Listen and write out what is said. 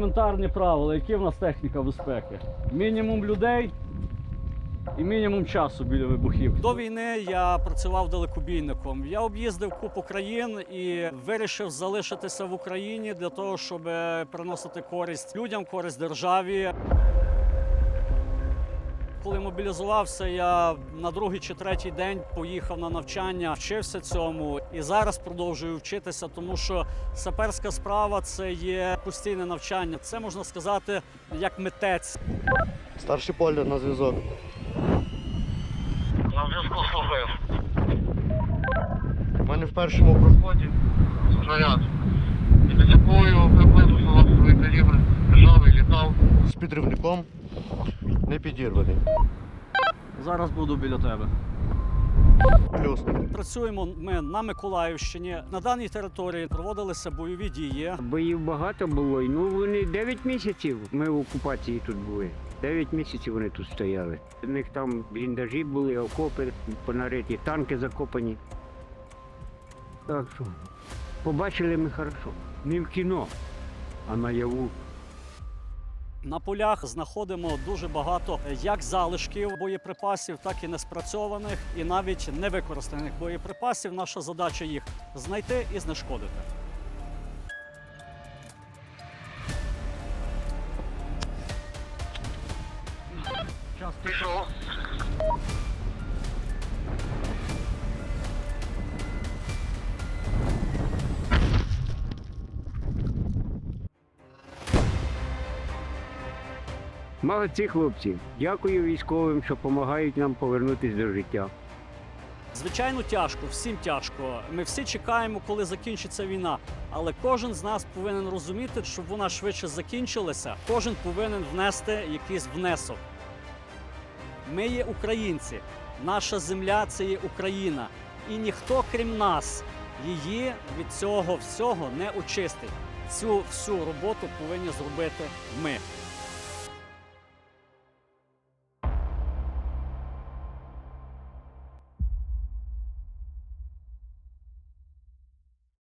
елементарні правила, які в нас техніка безпеки. Мінімум людей і мінімум часу біля вибухів. До війни я працював далекобійником. Я об'їздив купу країн і вирішив залишитися в Україні для того, щоб е, приносити користь людям, користь державі. Коли мобілізувався, я на другий чи третій день поїхав на навчання, вчився цьому і зараз продовжую вчитися, тому що саперська справа це є постійне навчання. Це можна сказати як митець. Старший поля на зв'язок. На зв'язку слухаю. У мене в першому проході Снаряд. І під якою приблизно філософовий калібр лежав і літав. з підривником не підірваний. Зараз буду біля тебе. Плюс. Працюємо ми на Миколаївщині. На даній території проводилися бойові дії. Боїв багато було. Ну вони 9 місяців. Ми в окупації тут були. 9 місяців вони тут стояли. У них там бліндажі були, окопи, понариті, танки закопані. Так що побачили ми хорошо. Не в кіно, а наяву. На полях знаходимо дуже багато як залишків боєприпасів, так і неспрацьованих, і навіть невикористаних боєприпасів. Наша задача їх знайти і знешкодити. Пішов. Молодці хлопці. Дякую військовим, що допомагають нам повернутися до життя. Звичайно, тяжко, всім тяжко. Ми всі чекаємо, коли закінчиться війна. Але кожен з нас повинен розуміти, щоб вона швидше закінчилася. Кожен повинен внести якийсь внесок. Ми є українці, наша земля це є Україна. І ніхто, крім нас, її від цього всього не очистить. Цю всю роботу повинні зробити ми.